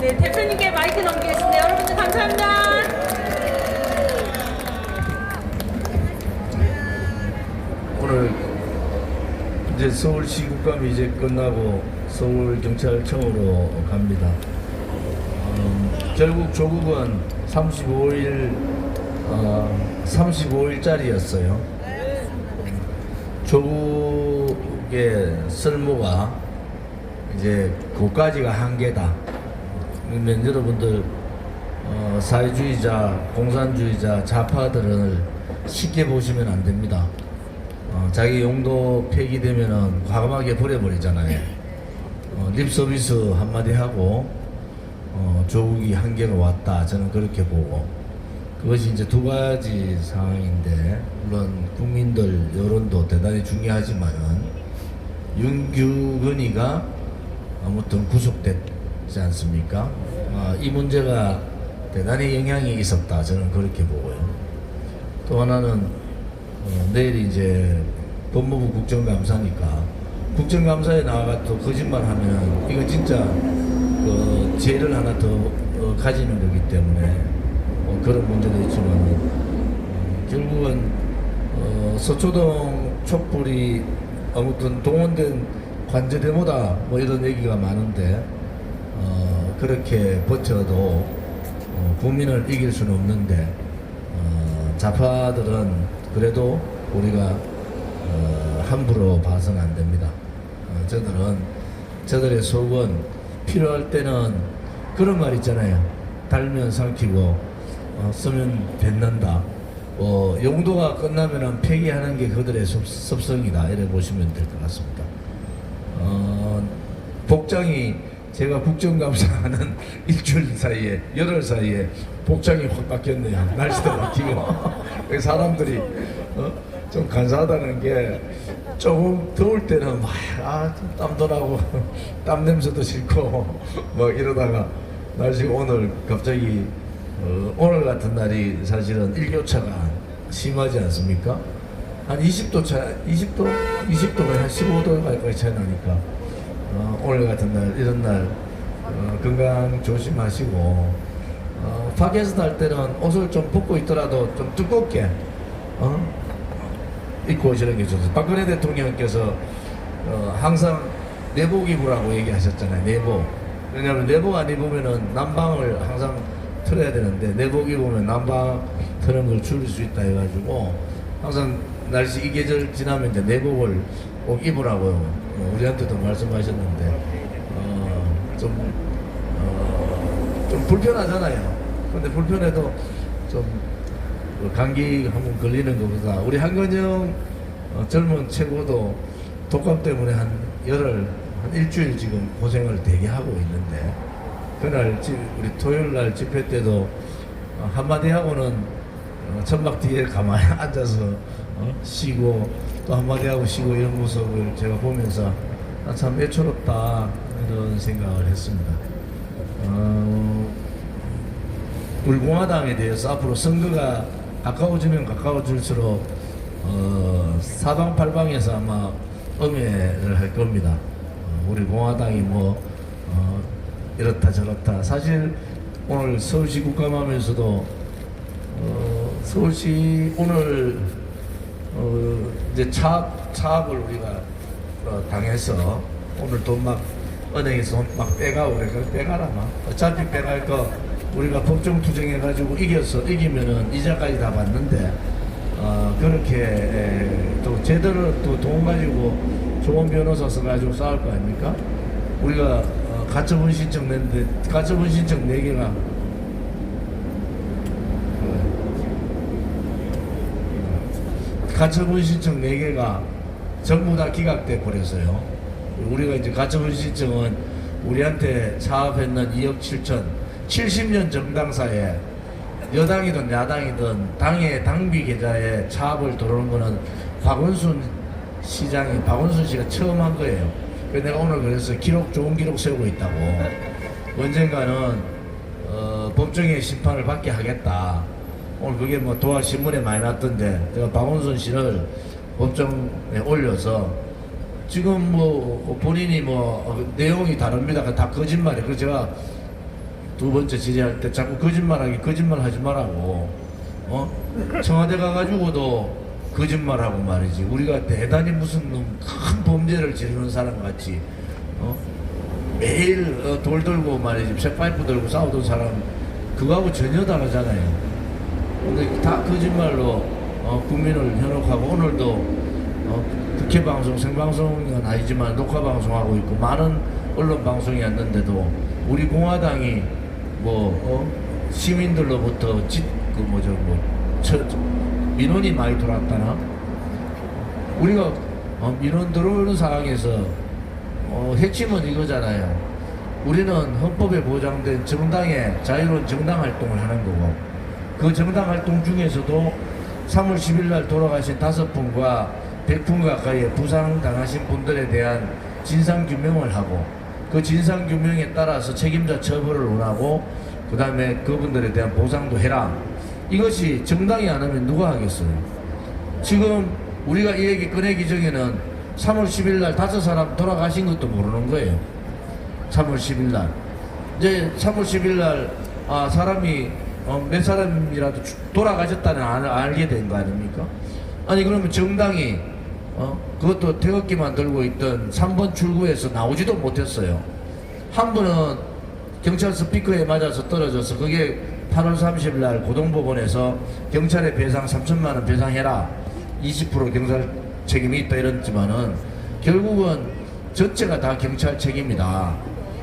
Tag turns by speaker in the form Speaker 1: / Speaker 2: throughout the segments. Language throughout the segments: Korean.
Speaker 1: 네, 대표님께 마이크 넘기겠습니다. 여러분들 감사합니다.
Speaker 2: 오늘 이제 서울시 국감이 이제 끝나고 서울경찰청으로 갑니다. 음, 결국 조국은 35일 어, 35일짜리였어요. 조국의 쓸모가 이제 그까지가 한계다. 그러면 여러분들 어, 사회주의자, 공산주의자, 좌파들을 쉽게 보시면 안 됩니다. 어, 자기 용도 폐기되면은 과감하게 버려버리잖아요. 어, 립 서비스 한마디 하고 어, 조국이 한계가 왔다. 저는 그렇게 보고 그것이 이제 두 가지 상황인데 물론 국민들 여론도 대단히 중요하지만은 윤규근이가 아무튼 구속됐지 않습니까? 아, 이 문제가 대단히 영향이 있었다. 저는 그렇게 보고요. 또 하나는 어, 내일 이제 법무부 국정감사니까 국정감사에 나와가 또 거짓말 하면 이거 진짜 그 죄를 하나 더 어, 가지는 거기 때문에 어, 그런 문제도 있지만 어, 결국은 어, 서초동 촛불이 아무튼 동원된 관제대보다 뭐 이런 얘기가 많은데 어, 그렇게 버텨도 어, 국민을 이길 수는 없는데 어, 좌파들은 그래도 우리가 어, 함부로 봐서는 안 됩니다. 어, 저들은 저들의 속은 필요할 때는 그런 말 있잖아요. 달면 삼키고 어, 쓰면 뱉는다. 어, 용도가 끝나면 폐기하는 게 그들의 습, 습성이다. 이래 보시면 될 것 같습니다. 어, 복장이 제가 국정감사하는 일주일 사이에 열흘 사이에 복장이 확 바뀌었네요. 날씨도 바뀌고. 사람들이 어, 좀 간사하다는 게 조금 더울 때는 막 아 땀도 나고. 땀 냄새도 싫고. 막 이러다가 날씨가 오늘 갑자기 어, 오늘 같은 날이 사실은 일교차가 심하지 않습니까? 한 20도 차, 20도, 20도가 한 15도 가까이 차이 나니까 어, 오늘 같은 날 이런 날 어, 건강 조심하시고 어, 밖에서 날 때는 옷을 좀 벗고 있더라도 좀 두껍게 어? 입고 오시는 게 좋습니다. 박근혜 대통령께서 어, 항상 내복 입으라고 얘기하셨잖아요. 내복. 왜냐하면 내복 안 입으면은 난방을 항상 틀어야 되는데 내복 입으면 난방 트는 걸 줄일 수 있다 해가지고 항상 날씨 이 계절 지나면 이제 내복을 꼭 입으라고 어, 우리한테도 말씀하셨는데 어, 좀, 어, 좀 불편하잖아요. 근데 불편해도 좀그 감기 한번 걸리는 것보다 우리 한건영 어, 젊은 최고도 독감 때문에 한 열흘 한 일주일 지금 고생을 되게 하고 있는데 그날 지- 우리 토요일 날 집회 때도 어, 한마디 하고는 어, 천막 뒤에 가만히 앉아서 어, 쉬고 또 한마디 하고 쉬고 이런 모습을 제가 보면서 아, 참 애처롭다 이런 생각을 했습니다. 어, 우리 공화당에 대해서 앞으로 선거가 가까워지면 가까워질수록 어, 사방팔방에서 아마 음해를 할 겁니다. 어, 우리 공화당이 뭐 어, 이렇다 저렇다. 사실 오늘 서울시 국감하면서도 어, 서울시 오늘 어, 이제 차압 차압을 우리가 어, 당해서 오늘 돈 막 은행에서 빼가고 그래 그래 빼가라 막 어차피 빼갈 거 우리가 법정 투쟁해 가지고 이겨서 이기면은 이자까지 다 받는데 어, 그렇게 에, 또 제대로 또 돈 가지고 좋은 변호사 써가지고 싸울 거 아닙니까? 우리가 어, 가처분 신청 냈는데 가처분 신청 4개가 가처분 신청 4개가 전부 다 기각돼 버렸어요. 우리가 이제 가처분 신청은 우리한테 사업했는 2억 7천 70년 정당사에 여당이든 야당이든 당의 당비 계좌에 차압을 들어오는 거는 박원순 시장이 박원순 씨가 처음 한 거예요. 그래서 내가 오늘 그래서 기록 좋은 기록 세우고 있다고 언젠가는 어, 법정의 심판을 받게 하겠다. 오늘 그게 뭐 도화 신문에 많이 났던데 제가 박원순 씨를 법정에 올려서 지금 뭐 본인이 뭐 어, 내용이 다릅니다. 다 거짓말이에요. 그래서 제가 두 번째 질의할 때 자꾸 거짓말하기 거짓말 하지 말라고 어 청와대 가가지고도 거짓말하고 말이지 우리가 대단히 무슨 큰 범죄를 저지르는 사람 같이 어 매일 어, 돌 들고 말이지 쇠파이프 들고 싸우던 사람 그거하고 전혀 다르잖아요. 근데 다 거짓말로 어, 국민을 현혹하고 오늘도 어, 국회 방송 생방송은 아니지만 녹화 방송하고 있고 많은 언론 방송이 왔는데도 우리 공화당이 뭐 어, 시민들로부터 집그 뭐죠 뭐 처, 민원이 많이 들어왔다나 우리가 어, 민원 들어오는 상황에서 어, 핵심은 이거잖아요. 우리는 헌법에 보장된 정당의 자유로운 정당 활동을 하는 거고 그 정당 활동 중에서도 3월 10일 날 돌아가신 다섯 분과 100분 가까이 부상 당하신 분들에 대한 진상 규명을 하고 그 진상 규명에 따라서 책임자 처벌을 원하고 그 다음에 그분들에 대한 보상도 해라. 이것이 정당이 안 하면 누가 하겠어요? 지금 우리가 이 얘기 꺼내기 전에는 3월 10일 날 다섯 사람 돌아가신 것도 모르는 거예요. 3월 10일 날. 이제 3월 10일 날, 아, 사람이, 어, 몇 사람이라도 주- 돌아가셨다는 알, 알게 된 거 아닙니까? 아니, 그러면 정당이, 어, 그것도 태극기만 들고 있던 3번 출구에서 나오지도 못했어요. 한 분은 경찰 스피커에 맞아서 떨어져서 그게 8월 30일 날 고등법원에서 경찰에 배상 3천만 원 배상해라. 20% 경찰 책임이 있다 이랬지만은 결국은 전체가 다 경찰 책임이다.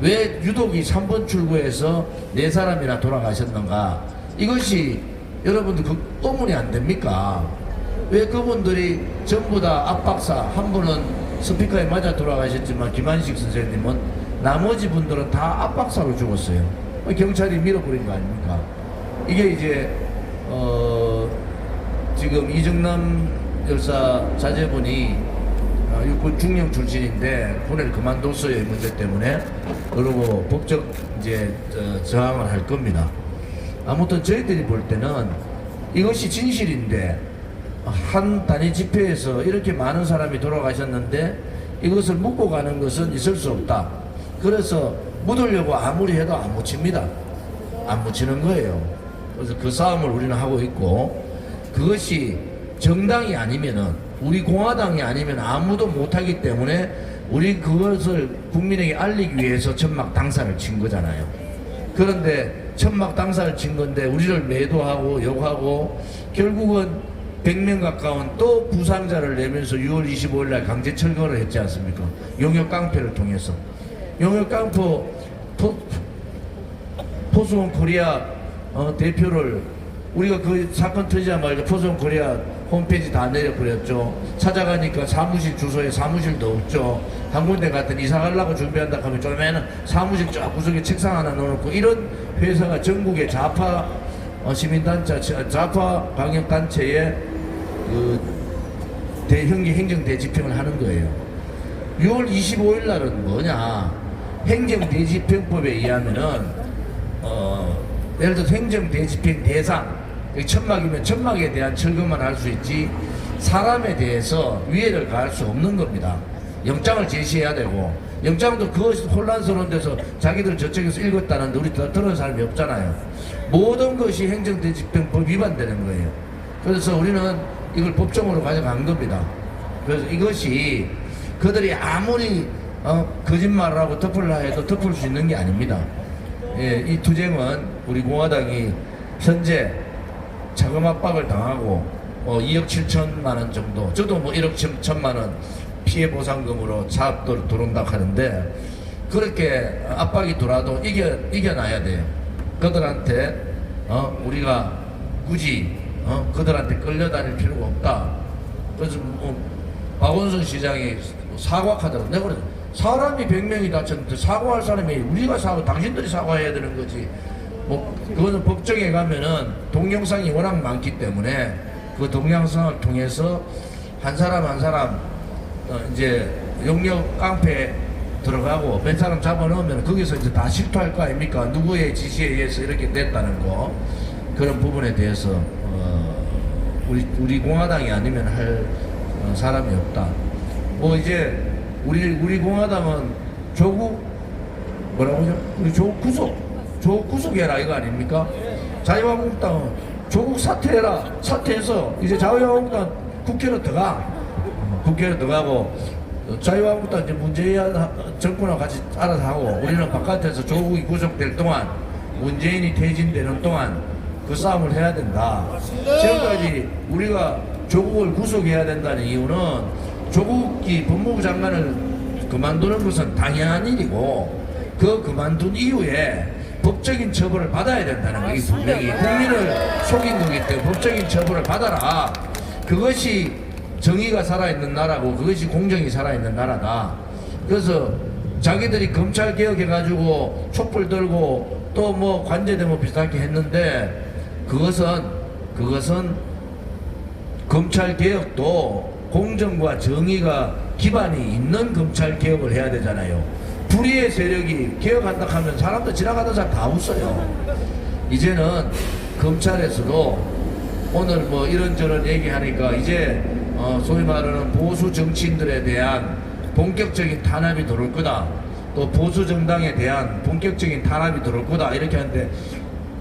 Speaker 2: 왜 유독 이 3번 출구에서 네 사람이나 돌아가셨는가? 이것이 여러분들 그 의문이 안 됩니까? 왜 그분들이 전부 다 압박사 한 분은 스피커에 맞아 돌아가셨지만 김한식 선생님은 나머지 분들은 다 압박사로 죽었어요. 경찰이 밀어버린 거 아닙니까? 이게 이제 어 지금 이정남 열사 자제분이 어, 육군 중령 출신인데 군을 그만뒀어요 이 문제 때문에 그리고 법적 이제 어, 저항을 할 겁니다. 아무튼 저희들이 볼 때는 이것이 진실인데 한 단위 집회에서 이렇게 많은 사람이 돌아가셨는데 이것을 묻고 가는 것은 있을 수 없다. 그래서 묻으려고 아무리 해도 안 묻힙니다. 안 묻히는 거예요. 그래서 그 싸움을 우리는 하고 있고 그것이 정당이 아니면은 우리 공화당이 아니면 아무도 못하기 때문에 우리 그것을 국민에게 알리기 위해서 천막 당사를 친 거잖아요. 그런데 천막 당사를 친 건데 우리를 매도하고 욕하고 결국은 100명 가까운 또 부상자를 내면서 6월 25일 날 강제 철거를 했지 않습니까? 용역 깡패를 통해서. 용역 깡포 포, 포스원 코리아 어, 대표를 우리가 그 사건 터지자마자 포스원 코리아 홈페이지 다 내려버렸죠. 찾아가니까 사무실 주소에 사무실도 없죠. 한 군데 갔더니 이사 가려고 준비한다 하면 좀에는 사무실 쫙 구석에 책상 하나 넣어놓고 이런 회사가 전국의 좌파 어, 시민단체, 좌파 방역단체에 그 대형기 행정 대집행을 하는 거예요. 6월 25일 날은 뭐냐? 행정 대집행법에 의하면은 어, 예를 들어 행정 대집행 대상 천막이면 천막에 대한 철거만 할 수 있지 사람에 대해서 위해를 가할 수 없는 겁니다. 영장을 제시해야 되고 영장도 그것이 혼란스러운 데서 자기들 저쪽에서 읽었다는데 우리 더 들은 사람이 없잖아요. 모든 것이 행정대집행법 위반되는 거예요. 그래서 우리는 이걸 법정으로 가져간 겁니다. 그래서 이것이 그들이 아무리 어, 거짓말을 하고 덮으려 해도 덮을 수 있는 게 아닙니다. 예, 이 투쟁은 우리 공화당이 현재 자금 압박을 당하고 어, 2억 7천만 원 정도, 저도 뭐 1억 7천만 원 피해 보상금으로 사업도 들어온다 하는데 그렇게 압박이 들어와도 이겨 이겨놔야 돼요. 그들한테 어, 우리가 굳이 어, 그들한테 끌려다닐 필요가 없다. 그래서 뭐 박원순 시장이 사과하더라고. 내가 그래 사람이 100명이 다쳤는데 사과할 사람이 우리가 사과, 당신들이 사과해야 되는 거지. 뭐 그거는 법정에 가면은 동영상이 워낙 많기 때문에 그 동영상을 통해서 한 사람 한 사람 어, 이제 용역 깡패 들어가고 몇 사람 잡아놓으면 거기서 이제 다 실토할 거 아닙니까? 누구의 지시에 의해서 이렇게 됐다는 거 그런 부분에 대해서 어, 우리 우리 공화당이 아니면 할 어, 사람이 없다. 뭐 이제 우리 우리 공화당은 조국 뭐라고 하죠? 우리 조 구속 조국 구속해라 이거 아닙니까? 자유한국당은 조국 사퇴해라 사퇴해서 이제 자유한국당 국회로 들어가 국회로 들어가고 자유한국당 이제 문재인 정권하고 같이 알아서 하고 우리는 바깥에서 조국이 구속될 동안 문재인이 퇴진되는 동안 그 싸움을 해야 된다. 지금까지 우리가 조국을 구속해야 된다는 이유는 조국이 법무부 장관을 그만두는 것은 당연한 일이고 그 그만둔 이후에 법적인 처벌을 받아야 된다는 거. 이 분명히 국민을 속인 거기 때문에 법적인 처벌을 받아라. 그것이 정의가 살아있는 나라고 그것이 공정이 살아있는 나라다. 그래서 자기들이 검찰 개혁해가지고 촛불 들고 또 뭐 관제되면 비슷하게 했는데 그것은 그것은 검찰 개혁도 공정과 정의가 기반이 있는 검찰 개혁을 해야 되잖아요. 불의의 세력이 개혁한다 하면 사람들 지나가던 사람 다 웃어요. 이제는 검찰에서도 오늘 뭐 이런저런 얘기하니까 이제 어 소위 말하는 보수 정치인들에 대한 본격적인 탄압이 들어올 거다. 또 보수 정당에 대한 본격적인 탄압이 들어올 거다. 이렇게 하는데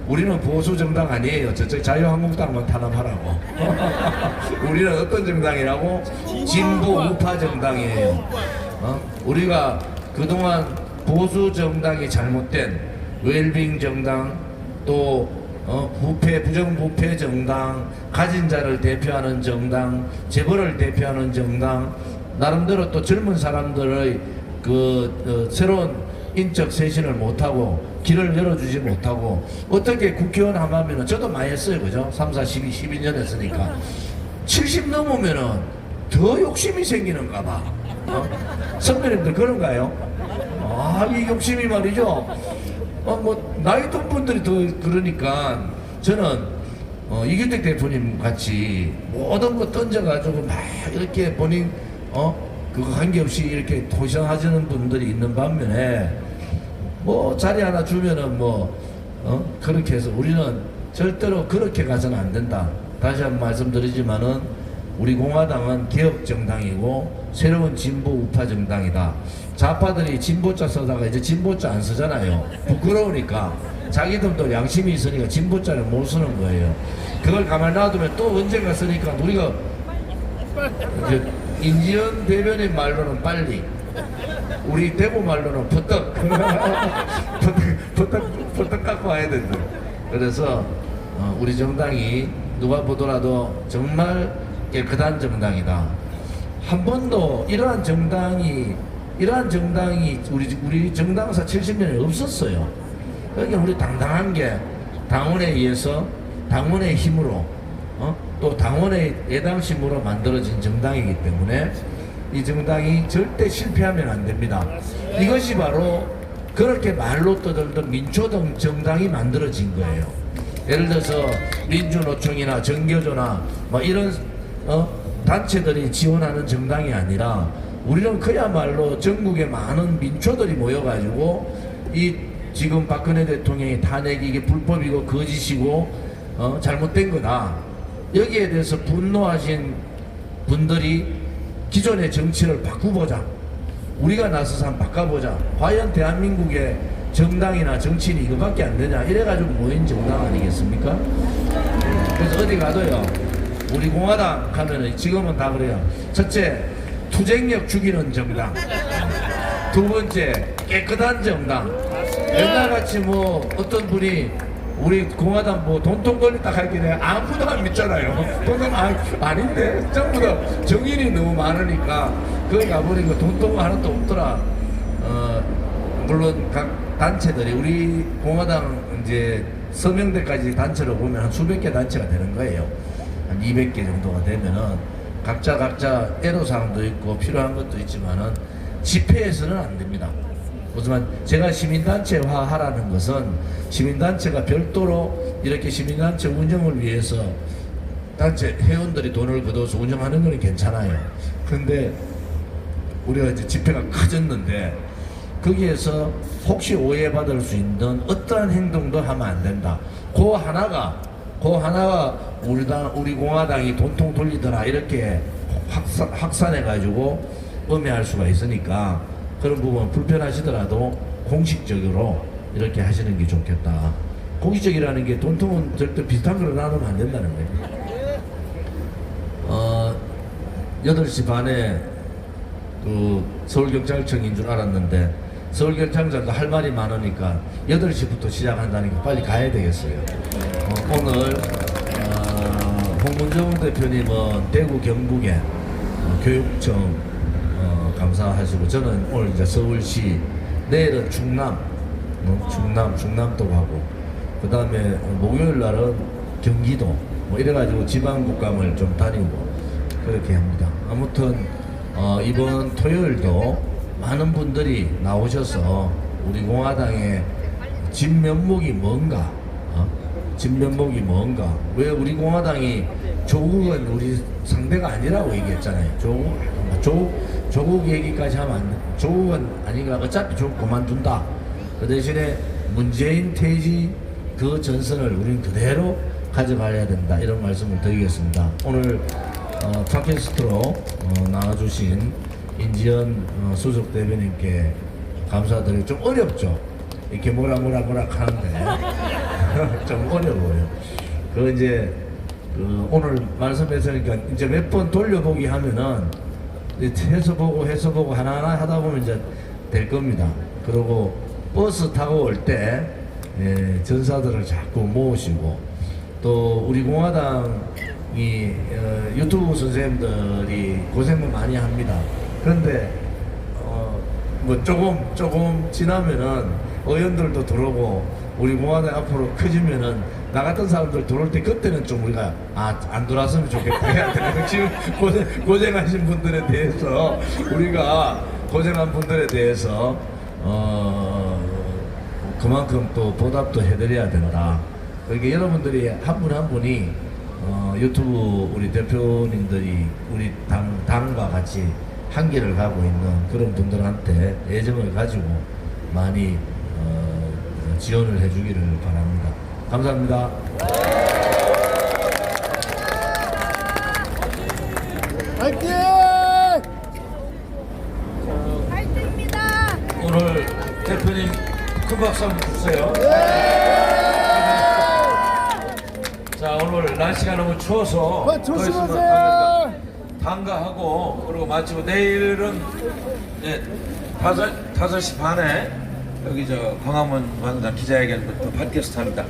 Speaker 2: 우리는 보수 정당 아니에요. 저쪽 자유한국당만 탄압하라고. 우리는 어떤 정당이라고? 진보 우파 정당이에요. 어? 우리가 그동안 보수 정당이 잘못된 웰빙 정당 또 어, 부패 부정부패 정당 가진 자를 대표하는 정당 재벌을 대표하는 정당 나름대로 또 젊은 사람들의 그 어, 새로운 인적 쇄신을 못하고 길을 열어주지 못하고 어떻게 국회의원 하면은 저도 많이 했어요 그죠 3, 4, 12, 12년 했으니까 70 넘으면은 더 욕심이 생기는가 봐 어? 선배님들 그런가요? 아, 이 욕심이 말이죠. 어, 뭐, 나이 든 분들이 더 그러니까 저는 어, 이규택 대표님 같이 모든 거 던져가지고 막 이렇게 본인, 어, 그거 관계없이 이렇게 도전하시는 분들이 있는 반면에 뭐 자리 하나 주면은 뭐, 어, 그렇게 해서 우리는 절대로 그렇게 가서는 안 된다. 다시 한 번 말씀드리지만은 우리 공화당은 개혁 정당이고 새로운 진보 우파 정당이다. 좌파들이 진보자 써다가 이제 진보자 안 쓰잖아요. 부끄러우니까 자기들도 양심이 있으니까 진보자를 못 쓰는 거예요. 그걸 가만 놔두면 또 언젠가 쓰니까 우리가 인지연 대변인 말로는 빨리 우리 대구 말로는 버떡 버떡 버떡 갖고 와야 된다. 그래서 어, 우리 정당이 누가 보더라도 정말 깨끗한 정당이다. 한 번도 이러한 정당이 이러한 정당이 우리 우리 정당사 70년에 없었어요. 그러니까 우리 당당한 게 당원에 의해서 당원의 힘으로 어? 또 당원의 애당심으로 만들어진 정당이기 때문에 이 정당이 절대 실패하면 안 됩니다. 이것이 바로 그렇게 말로 떠들던 민초동 정당이 만들어진 거예요. 예를 들어서 민주노총이나 정교조나 뭐 이런 어? 단체들이 지원하는 정당이 아니라 우리는 그야말로 전국의 많은 민초들이 모여가지고 이 지금 박근혜 대통령이 탄핵이 이게 불법이고 거짓이고 어? 잘못된 거다. 여기에 대해서 분노하신 분들이 기존의 정치를 바꾸보자. 우리가 나서서 한번 바꿔보자. 과연 대한민국의 정당이나 정치인이 이거밖에 안 되냐. 이래가지고 모인 정당 아니겠습니까? 그래서 어디 가도요. 우리 공화당 가면은 지금은 다 그래요. 첫째, 투쟁력 죽이는 정당. 두 번째, 깨끗한 정당. 옛날같이 뭐 어떤 분이 우리 공화당 뭐 돈통 걸렸다 할길래 아무도 안 믿잖아요. 돈통 아, 아닌데 전부 다 정인이 너무 많으니까 거기 가보니까 돈통 하나도 없더라. 어, 물론 각 단체들이 우리 공화당 이제 서명대까지 단체로 보면 한 수백 개 단체가 되는 거예요. 한 200개 정도가 되면은 각자 각자 애로사항도 있고 필요한 것도 있지만은 집회에서는 안 됩니다. 하지만 제가 시민단체화 하라는 것은 시민단체가 별도로 이렇게 시민단체 운영을 위해서 단체 회원들이 돈을 걷어서 운영하는 건 괜찮아요. 근데 우리가 이제 집회가 커졌는데 거기에서 혹시 오해받을 수 있는 어떠한 행동도 하면 안 된다. 그 하나가 그 하나가 우리 당 우리 공화당이 돈통 돌리더라 이렇게 확산, 확산해 가지고 음해할 수가 있으니까 그런 부분 불편하시더라도 공식적으로 이렇게 하시는 게 좋겠다. 공식적이라는 게 돈통은 절대 비슷한 걸 나누면 안 된다는 거예요. 어, 8시 반에 그 서울경찰청인 줄 알았는데 서울경찰청도 할 말이 많으니까 8시부터 시작한다니까 빨리 가야 되겠어요. 어, 오늘 어, 홍문정 대표님은 대구 경북에 어, 교육청 어, 감사하시고 저는 오늘 이제 서울시 내일은 충남 어, 충남 충남도 가고 그 다음에 목요일 날은 경기도 뭐 이래가지고 지방 국감을 좀 다니고 그렇게 합니다. 아무튼 어, 이번 토요일도 많은 분들이 나오셔서 우리 공화당의 진면목이 뭔가 어? 진면목이 뭔가 왜 우리 공화당이 조국은 우리 상대가 아니라고 얘기했잖아요. 조국 조 조국 얘기까지 하면 안 돼. 조국은 아니가 어차피 조국 그만둔다. 그 대신에 문재인 퇴지 그 전선을 우리는 그대로 가져가야 된다 이런 말씀을 드리겠습니다. 오늘 어, 팟캐스트로 어, 나와주신 인지연 어, 수석 대변인께 감사드리고 좀 어렵죠. 이렇게 뭐라 뭐라 뭐라 하는데 좀 어려워요. 그 이제 그 오늘 말씀했으니까 이제 몇 번 돌려보기 하면은 이제 해서 보고 해서 보고 하나하나 하다 보면 이제 될 겁니다. 그리고 버스 타고 올때 예, 전사들을 자꾸 모으시고 또 우리 공화당이 어, 유튜브 선생님들이 고생을 많이 합니다. 그런데 어, 뭐 조금 조금 지나면은 의원들도 들어오고 우리 공화당 앞으로 커지면은 나 같은 사람들 들어올 때 그때는 좀 우리가 아안 들어왔으면 좋겠다 지금 고생, 고생하신 분들에 대해서 우리가 고생한 분들에 대해서 어 그만큼 또 보답도 해드려야 된다. 그러니까 여러분들이 한 분한 분이 어, 유튜브 우리 대표님들이 우리 당, 당과 같이 한계를 가고 있는 그런 분들한테 애정을 가지고 많이 어, 지원을 해주기를 바랍니다. 감사합니다.
Speaker 3: 화이팅!
Speaker 4: 화이팅입니다.
Speaker 2: 오늘 대표님 큰 박수 한번 주세요. 자 오늘 날씨가 너무 추워서
Speaker 3: 어,
Speaker 2: 더 있으면 된다. 당가하고 그리고 마치고 내일은 예, 다섯 다섯 시 반에 여기 저 광화문 광장 기자회견부터 팟캐스트 합니다.